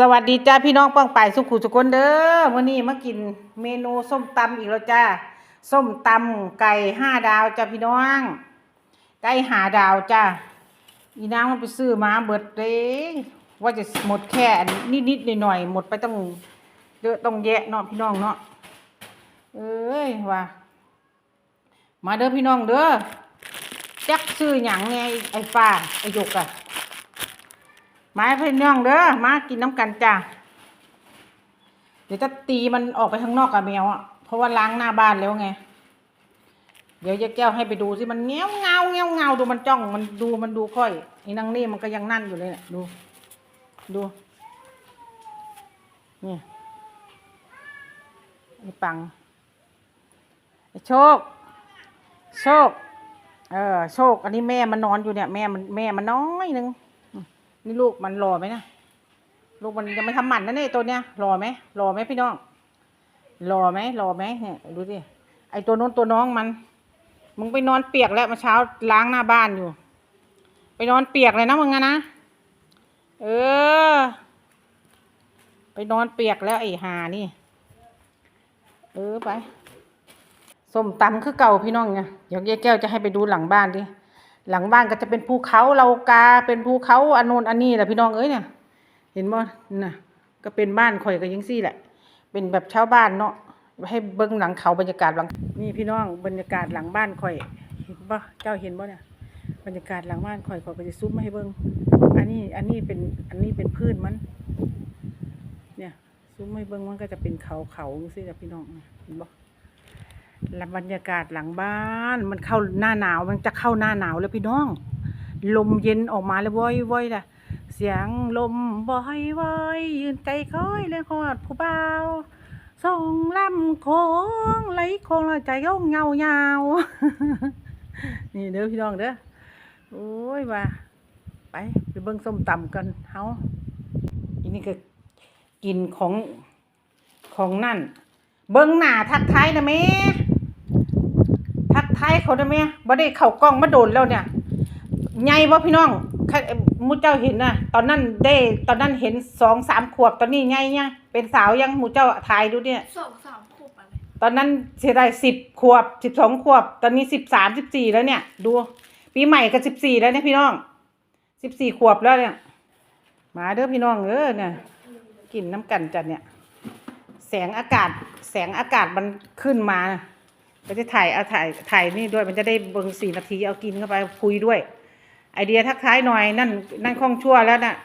สวัสดีจ้าพี่น้องป้องไปายสุขุสุคนเด้อวันนี้มากินเมนูส้มตำอีกแล้วจ้าส้มตำไก่ห้าดาวจ้าพี่น้อง ไก่หาดาวจ้าอีนางมันไปซื้อมาเบิดเลยว่าจะหมดแค่นิดนิดๆหน่อยๆหมดไปต้องเยอะต้องแยะเนาะพี่น้องเนาะเอ้ยว่ามาเด้อพี่น้องเด้อจักซื้อหยังไงไอ้ฟ้าไอ้หยกอะ มาให้พี่น้องเด้อมากินน้ำกันจ้าเดี๋ยวจะตีมันออกไปข้างนอกกับแมวอะเพราะว่าล้างหน้าบ้านแล้วไง เดี๋ยวยายแก้วให้ไปดูสิมันเงี้ยวเงาเงี้ยวเงาดูมันจ้องมันดูมันดูค่อยไอ้นางนี่มันก็ยังนั่นอยู่เลยเนี่ยดู ดูนี่ไอ้ปังไอ้โชค โชค เออโชค อันนี้แม่มันนอนอยู่เนี่ย แม่มันแม่มันน้อยนึง นี่ลูกมันรอไหมนะลูกมันยังไม่ทำหมันนะเนี่ยตัวเนี้ยรอไหมรอไหมพี่น้องรอไหมรอไหมเนี่ยดูสิไอตัวน้นตัวน้องมัน มึงไปนอนเปียกแล้วเมื่อเช้าล้างหน้าบ้านอยู่ ไปนอนเปียกเลยนะมึงอะนะเออ ไปนอนเปียกแล้วไอ้หานี่ เออไปส้มตำคือเก่าพี่น้องไงเดี๋ยวยายแก้วจะให้ไปดูหลังบ้านดิ หลังบ้านก็จะเป็นภูเขาเรากาเป็นภูเขาอันโนนอันนี้แหละพี่น้องเอ้ยเนี่ยเห็นบ่น่ะ ก็เป็นบ้านข่อยก็ยังซี่แหละ เป็นแบบชาวบ้านเนาะให้เบิ้งหลังเขาบรรยากาศหลังนี่พี่น้องบรรยากาศหลังบ้านข่อยเห็นบ่เจ้าเห็นบ่เนี่ยบรรยากาศหลังบ้านข่อยข่อยก็จะซุปมาให้เบิ้งอันนี้อันนี้เป็นอันนี้เป็นพืชมัน เนี่ยซุปมาให้เบิ้งมันก็จะเป็นเขาเขาซี่แหละพี่น้องเห็นบ่ และบรรยากาศหลังบ้านมันเข้าหน้าหนาวมันจะเข้าหน้าหนาวแล้วพี่น้อง ลมเย็นออกมาเลยว้อยว้อยล่ะ เสียงลมว้อยว้อยยืนไกลค่อยเลยหอดผู้บ่าส่งลำโค้งไหลโค้งแล้วใจก็เงาเงานี่เด้อพี่น้องเด้อโอ้ยว่าไปไปเบิ่งส้มตำกันเฮาอันนี้ก็กินของของนั่น เบิ้งหน้าทักทายนะแม่ เขาได้ไหมบ่ได้เข้ากล้องมาโดนแล้วเนี่ยใหญ่บ่พี่น้องคันเอ่อหมูเจ้าเห็นน่ะตอนนั้นได้ ตอนนั้นเห็นสองสามขวบตอนนี้ใหญ่ยังเป็นสาวยังหมูเจ้าถ่ายดูเนี่ยสองสามขวบอะไรตอนนั้นเสียดายสิบขวบสิบสองขวบ ตอนนี้สิบสามสิบสี่แล้วเนี่ย ดู ปีใหม่ก็สิบสี่แล้วเนี่ยพี่น้องสิบสี่ขวบแล้วเนี่ยมาเด้อพี่น้องเออเนี่ยกินน้ำกันจัดเนี่ย แสงอากาศแสงอากาศมันขึ้นมา ก็จะถ่ายเอาถ่ายถ่ายนี่ด้วยมันจะได้เบิ่งสี่นาทีเอากินเข้าไปคุยด้วย ไอเดียทักทายหน่อยนั่นนั่นคล่องชั่วแล้วน่ะ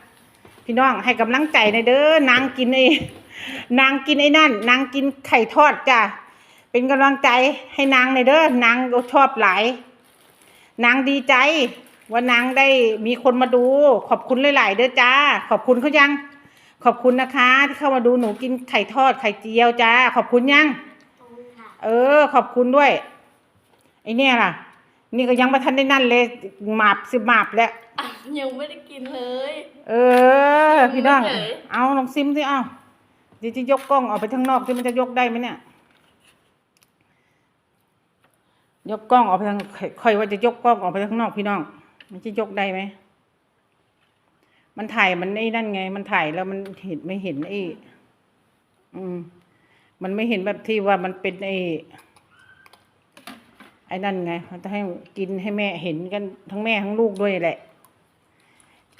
พี่น้องให้กำลังใจในเด้อนางกินไอ้นางกินไอ้นั่น นางกินไข่ทอดจ้ะเป็นกำลังใจให้นางในเด้อนางชอบหลายนางดีใจ ว่านางได้มีคนมาดู ขอบคุณหลาย ๆ เด้อจ้า ขอบคุณเขายัง ขอบคุณนะคะ ที่เข้ามาดูหนูกินไข่ทอดไข่เจียวจ้า ขอบคุณยัง เออ ขอบคุณด้วย ไอเนี่ยล่ะ นี่ก็ยังไม่ทันได้นั่นเลยหมาบสิหมาบแล้ว อะยังไม่ได้กินเลย เออ พี่น้องเฉย เอาลองซิมสิเอาเดี๋ยวจะยกกล้องออกไปข้างนอกที่มันจะยกได้ไหมเนี่ย ยกกล้องออกไปทางค่อยว่าจะยกกล้องออกไปข้างนอกพี่น้อง มันจะยกได้ไหม มันถ่ายมันไอ้นั่นไง มันถ่ายแล้วมันเห็นไม่เห็นไอ้ อืม มันไม่เห็นแบบที่ว่ามันเป็นไอ้ไอ้นั่นไง มันจะให้กินให้แม่เห็นกันทั้งแม่ทั้งลูกด้วยแหละ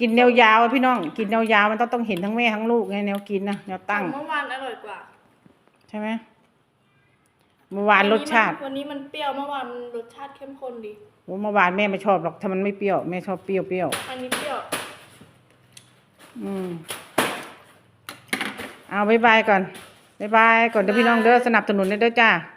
กินแนวยาวอะพี่น้อง กินแนวยาวมันต้องต้องเห็นทั้งแม่ทั้งลูกไงแนวกินนะแนวตั้ง เมื่อวานอร่อยกว่าใช่ไหมเมื่อวานรสชาติ วันนี้มันเปรี้ยวเมื่อวานรสชาติเข้มข้นดีโอ้เมื่อวานแม่ไม่ชอบหรอกถ้ามันไม่เปรี้ยวแม่ชอบเปรี้ยวเปรี้ยวอันนี้เปรี้ยว อืมเอาบายบายก่อน บายบายก่อนเดี๋ยวพี่น้องเด้อสนับสนุนเด้อจ้าบ